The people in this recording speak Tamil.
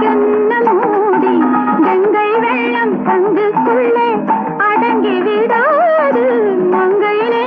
கண்ணமூடி கங்கை வெள்ளம் தங்குக்குள்ளே